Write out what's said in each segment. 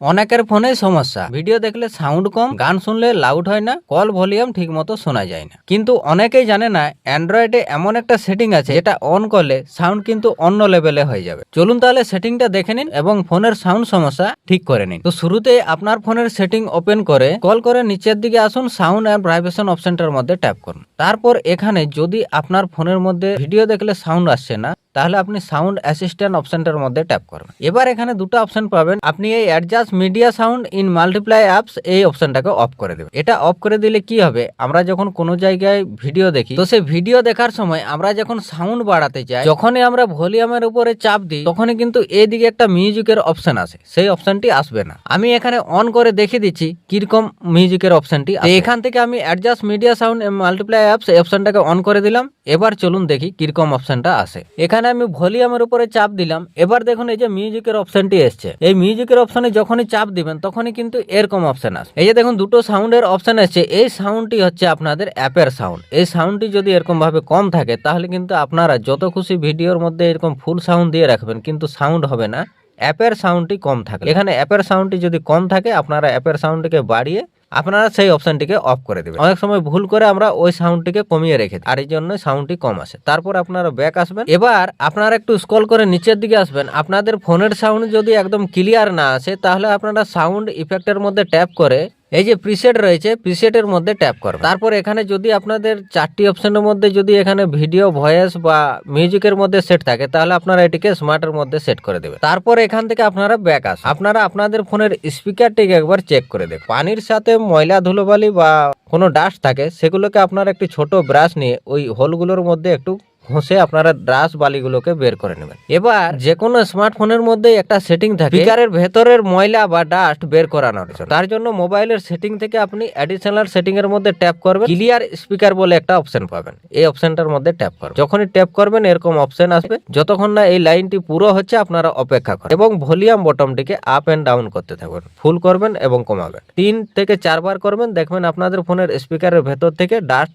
অনেকের ফোনে সমস্যা। ভিডিও দেখলে সাউন্ড কম, গান শুনলে লাউড হয় না কল ভলিউম ঠিক মতো শোনা যায় না। কিন্তু অনেকেই জানে না অ্যান্ড্রয়েডে এমন একটা সেটিং আছে যেটা অন করলে সাউন্ড কিন্তু অন্য লেভেলে হয়ে যাবে। চলুন তাহলে সেটিংটা দেখে নিন এবং ফোনের সাউন্ড সমস্যা ঠিক করে নিন। তো শুরুতে আপনার ফোনের সেটিং ওপেন করে কল করে নিচের দিকে আসুন সাউন্ড অ্যান্ড ভাইব্রেশন অপশনটার মধ্যে ট্যাপ করুন। তারপর এখানে যদি আপনার ফোনের মধ্যে ভিডিও দেখলে সাউন্ড আসছে না তাহলে আপনি সাউন্ড অ্যাসিস্ট্যান্ট অপশনটার মধ্যে ট্যাপ করবেন এবার এখানে দুটো অপশন পাবেন। আপনি এই adjust media sound in multiply apps এই অপশনটাকে অফ করে দেবেন। এটা অফ করে দিলে কি হবে? আমরা যখন কোনো জায়গায় ভিডিও দেখি, তো সেই ভিডিও দেখার সময় আমরা যখন সাউন্ড বাড়াতে চাই যখনই আমরা ভলিউমের উপরে চাপ দিই, তখনই কিন্তু এদিকে একটা মিউজিকের অপশন আসে। সেই অপশনটি আসবে না। আমি এখানে অন করে দেখে দিচ্ছি কীরকম মিউজিকের অপশনটি। এখান থেকে আমি adjust media sound multiply apps এই অপশনটাকে অন করে দিলাম। এবার চলুন দেখি কীরকম অপশনটা আসে। এখানে আমি ভলিউমের উপরে চাপ দিলাম। এবার দেখুন এই যে মিউজিকের অপশনটি এসছে। এই মিউজিকের অপশনে যখনই চাপ দিবেন, তখনই কিন্তু এরকম অপশন আসে এই যে দেখুন, দুটো সাউন্ডের অপশন এসছে। এই সাউন্ডটি হচ্ছে আপনাদের অ্যাপের সাউন্ড এই সাউন্ডটি যদি এরকম ভাবে কম থাকে, তাহলে কিন্তু আপনারা যত খুশি ভিডিওর মধ্যে এরকম ফুল সাউন্ড দিয়ে রাখবেন, কিন্তু সাউন্ড হবে না। অ্যাপের সাউন্ডটি কম থাকে এখানে অ্যাপের সাউন্ডটি যদি কম থাকে, আপনারা অ্যাপের সাউন্ডটিকে বাড়িয়ে আপনারা সেই অপশানটিকে অফ করে দেবেন। অনেক সময় ভুল করে আমরা ওই সাউন্ডটিকে কমিয়ে রেখে আর এই জন্য সাউন্ডটি কম আসে। তারপর আপনারা ব্যাক আসবেন। এবার আপনারা একটু স্কল করে নিচের দিকে আসবেন। আপনাদের ফোনের সাউন্ড যদি একদম ক্লিয়ার না আসে, তাহলে আপনারা সাউন্ড ইফেক্টের মধ্যে ট্যাপ করে এই যে প্রিসেট রয়েছে প্রিসেটের মধ্যে ট্যাপ করবেন। তারপর এখানে যদি আপনাদের চারটি অপশনের মধ্যে যদি এখানে ভিডিও ভয়েস বা মিউজিকের মধ্যে সেট থাকে, তাহলে আপনারা এটিকে স্মার্টের মধ্যে সেট করে দেবেন। তারপর এখান থেকে আপনারা ব্যাক আস আপনারা আপনাদের ফোনের স্পিকারটিকে একবার চেক করে দেখুন পানির সাথে ময়লা, ধুলোবালি বা কোনো ডাস্ট থাকে, সেগুলোকে আপনারা একটি ছোট ব্রাশ নিয়ে ওই হোলগুলোর মধ্যে একটু ঘষে আপনারা ড্রাস বালিগুলোকে বের করে নেবেন। এবার যে কোনো স্মার্টফোনের মধ্যে একটা সেটিং থাকে, স্পিকারের ভেতরের ময়লা বা ডাস্ট বের করানোর জন্য। তার জন্য মোবাইলের সেটিং থেকে আপনি অ্যাডিশনাল সেটিং এর মধ্যে ট্যাপ করবেন। ক্লিয়ার স্পিকার বলে একটা অপশন পাবেন। এই অপশনটার মধ্যে ট্যাপ করবেন। যখনই ট্যাপ করবেন, এরকম অপশন আসবে। যতক্ষণ না এই লাইনটি পুরো হচ্ছে, আপনারা অপেক্ষা করেন। এবং ভলিউম বটমটিকে আপ এন্ড ডাউন করতে থাকবেন ফুল করবেন এবং কমাবেন। তিন থেকে চারবার করবেন, দেখবেন আপনাদের ফোনের স্পিকারের ভেতর থেকে ডাস্ট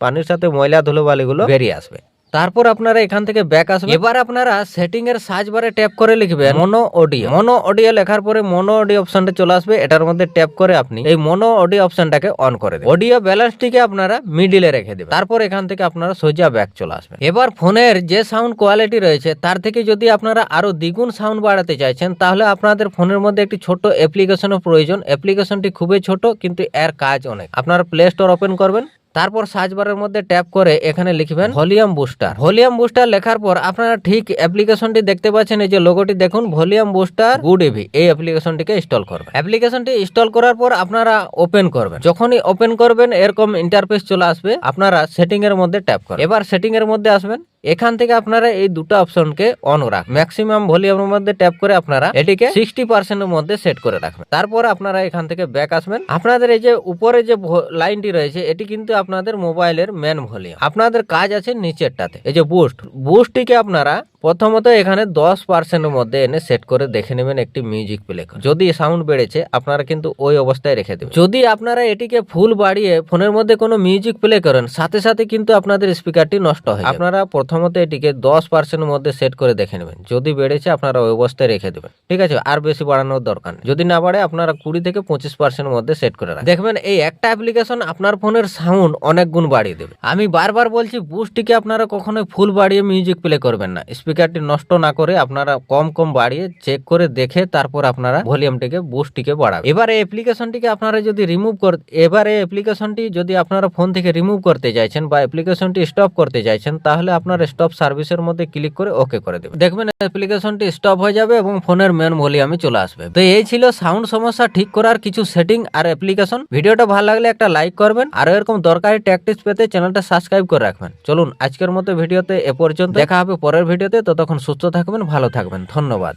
পানির সাথে ময়লা ধুলোবালিগুলো বেরিয়ে আসবে। তারপর আপনারা এখান থেকে ব্যাক আসবেন। এবার আপনারা সেটিং এর সার্চ বারে ট্যাপ করে লিখবেন মনো অডিও মনো অডিও লেখার পরে মনো অডিও অপশনটা চলে আসবে। এটার মধ্যে ট্যাপ করে আপনি এই মনো অডিও অপশনটাকে অন করে দেবেন। অডিও ব্যালেন্সটিকে আপনারা মিডিলে রেখে দেবেন। তারপর এখান থেকে আপনারা সোজা ব্যাক চলে আসবেন। এবার ফোনের যে সাউন্ড কোয়ালিটি রয়েছে তার থেকে যদি আপনারা আরও দ্বিগুণ সাউন্ড বাড়াতে চাইছেন তাহলে আপনাদের ফোনের মধ্যে একটি ছোট অ্যাপ্লিকেশনের প্রয়োজন। অ্যাপ্লিকেশনটি খুবই ছোট কিন্তু এর কাজ অনেক। আপনারা প্লে স্টোর ওপেন করবেন। তারপর সার্চ বারের মধ্যে ট্যাপ করে এখানে লিখবেন ভলিউম বুস্টার। ভলিউম বুস্টার লেখার পর আপনারা ঠিক অ্যাপ্লিকেশনটি দেখতে পাচ্ছেন, এই যে লোগোটি দেখুন, ভলিউম বুস্টার গুড এভি এই অ্যাপ্লিকেশনটিকে ইনস্টল করবেন। অ্যাপ্লিকেশনটি ইনস্টল করার পর আপনারা ওপেন করবেন। যখনই ওপেন করবেন, এরকম ইন্টারফেস চলে আসবে, আপনারা সেটিং এর মধ্যে ট্যাপ করবেন। এবার সেটিং এর মধ্যে আসবেন এখান থেকে আপনারা এই দুটো অপশনকে অন রাখ ম্যাক্সিমাম ভলিউমের মধ্যে ট্যাপ করে আপনারা এটিকে সিক্সটি পার্সেন্টের মধ্যে সেট করে রাখবেন। তারপর আপনারা এখান থেকে ব্যাক আসবেন। আপনাদের এই যে উপরে যে লাইনটি রয়েছে, এটি কিন্তু আপনাদের মোবাইলের মেন ভলিউম আপনাদের কাজ আছে নিচেরটাতে। এই যে বুস্ট বুস্টটিকে আপনারা প্রথমত এখানে দশ পার্সেন্টের মধ্যে এনে সেট করে দেখে নেবেন একটি মিউজিক প্লে যদি সাউন্ড বেড়েছে, আপনারা কিন্তু ওই অবস্থায় রেখে দেবেন। যদি আপনারা এটিকে ফুল বাড়িয়ে ফোনের মধ্যে কোনো মিউজিক প্লে করেন, সাথে সাথে কিন্তু আপনাদের স্পিকারটি নষ্ট হয় আপনারা প্রথমত এটিকে দশ পার্সেন্টের মধ্যে সেট করে দেখে নেবেন। যদি বেড়েছে, আপনারা ওই অবস্থায় রেখে দেবেন। ঠিক আছে? আর বেশি বাড়ানোর দরকার নেই। যদি না বাড়ে, আপনারা কুড়ি থেকে পঁচিশ পার্সেন্টের মধ্যে সেট করে রাখবেন। দেখবেন, এই একটা অ্যাপ্লিকেশন আপনার ফোনের সাউন্ড অনেক গুণ বাড়িয়ে দেবে। আমি বারবার বলছি বুস্টটিকে আপনারা কখনোই ফুল বাড়িয়ে মিউজিক প্লে করবেন না। স্পিকারটি নষ্ট না করে আপনারা কম কম বাড়িয়ে চেক করে দেখে তারপর আপনারা ভলিউমটিকে বুস্টটিকে বাড়াবেন। এবার এই অ্যাপ্লিকেশনটিকে আপনারা যদি রিমুভ কর, এবার এই অ্যাপ্লিকেশনটি যদি আপনারা ফোন থেকে রিমুভ করতে চাইছেন বা অ্যাপ্লিকেশনটি স্টপ করতে চাইছেন, তাহলে আপনারা স্টপ সার্ভিসের মধ্যে ক্লিক করে ওকে করে দেবে দেখবেন অ্যাপ্লিকেশনটি স্টপ হয়ে যাবে এবং ফোনের মেন ভলিউমে চলে আসবে। তো এই ছিল সাউন্ড সমস্যা ঠিক করার কিছু সেটিং আর অ্যাপ্লিকেশন ভিডিওটা ভালো লাগলে একটা লাইক করবেন। আর এরকম দরকারি ট্যাকটিক্স পেতে চ্যানেলটা সাবস্ক্রাইব করে রাখবেন। চলুন আজকের মতো ভিডিওতে এ পর্যন্ত। দেখা হবে পরের ভিডিওতে। ততক্ষণ সুস্থ থাকবেন, ভালো থাকবেন। ধন্যবাদ।